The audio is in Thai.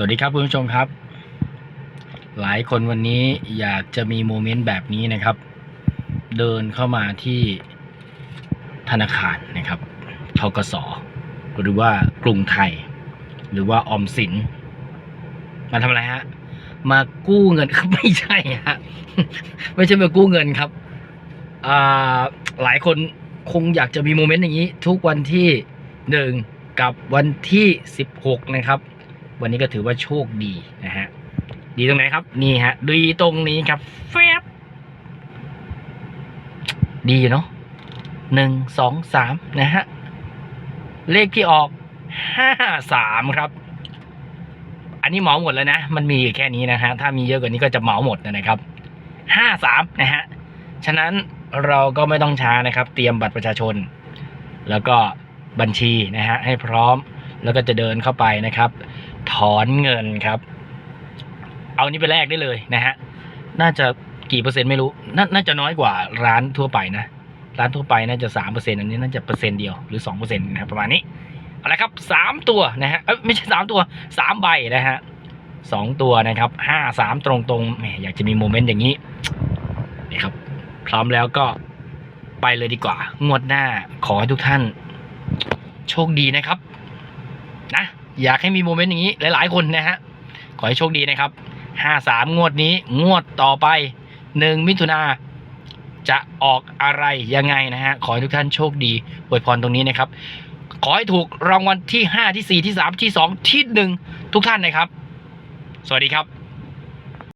สวัสดีครับคุณผู้ชมครับ หลายคนวันนี้อยากจะมีโมเมนต์แบบนี้นะครับ เดินเข้ามาที่ธนาคารนะครับทกสหรือว่ากรุงไทย หรือว่าออมสิน มาทำอะไรฮะมากู้เงินไม่ใช่ฮะไม่ใช่มากู้เงินครับอ่าหลายคนคงอยากจะมีโมเมนต์อย่างนี้ ทุกวันที่หนึ่งกับวันที่สิบหกนะครับ วันนี้ก็ถือว่าโชคดีนะฮะ ดีตรงไหนครับ นี่ฮะ ดีตรงนี้ครับแฟบดีเนาะหนึ่งสองสามนะฮะ เลขที่ออกห้าสามครับ อันนี้เหมาหมดแล้วนะ มันมีอยู่แค่นี้นะฮะ ถ้ามีเยอะกว่านี้ก็จะเหมาหมดนะครับห้าสามนะฮะ ฉะนั้นเราก็ไม่ต้องช้านะครับ เตรียมบัตรประชาชน แล้วก็บัญชีนะฮะ ให้พร้อม แล้วก็จะเดินเข้าไปนะครับ ถอนเงินครับ เอานี้ไปแลกได้เลยนะฮะน่าจะกี่เปอร์เซ็นต์ไม่รู้นน่าจะน้อยกว่าร้านทั่วไปนะ ร้านทั่วไปน่าจะสามเปอร์เซ็นต์อันนี้น่าจะเปอร์เซ็นต์เดียวหรือสองเปอร์เซ็นต์นะครับประมาณนี้เอาละครับสามตัวนะฮะเอ้ยไม่ใช่สามตัวสามใบนะฮะสองตัวนะครับห้าสามตรงตรงแหมอยากจะมีโมเมนต์อย่างนี้นี่ครับ พร้อมแล้วก็ไปเลยดีกว่า งวดหน้าขอให้ทุกท่าน โชคดีนะครับ นะ อยากให้มีโมเมนต์อย่างนี้หลาย ๆ คนนะฮะ ขอให้โชคดีนะครับห้าสามงวดนี้งวดต่อไปหนึ่งมิถุนาจะออกอะไรยังไงนะฮะ ขอให้ทุกท่านโชคดีอวยพรตรงนี้นะครับ ขอให้ถูกรางวัลที่ห้าที่สี่ที่สามที่สองที่หนึ่งทุกท่านนะครับ สวัสดีครับ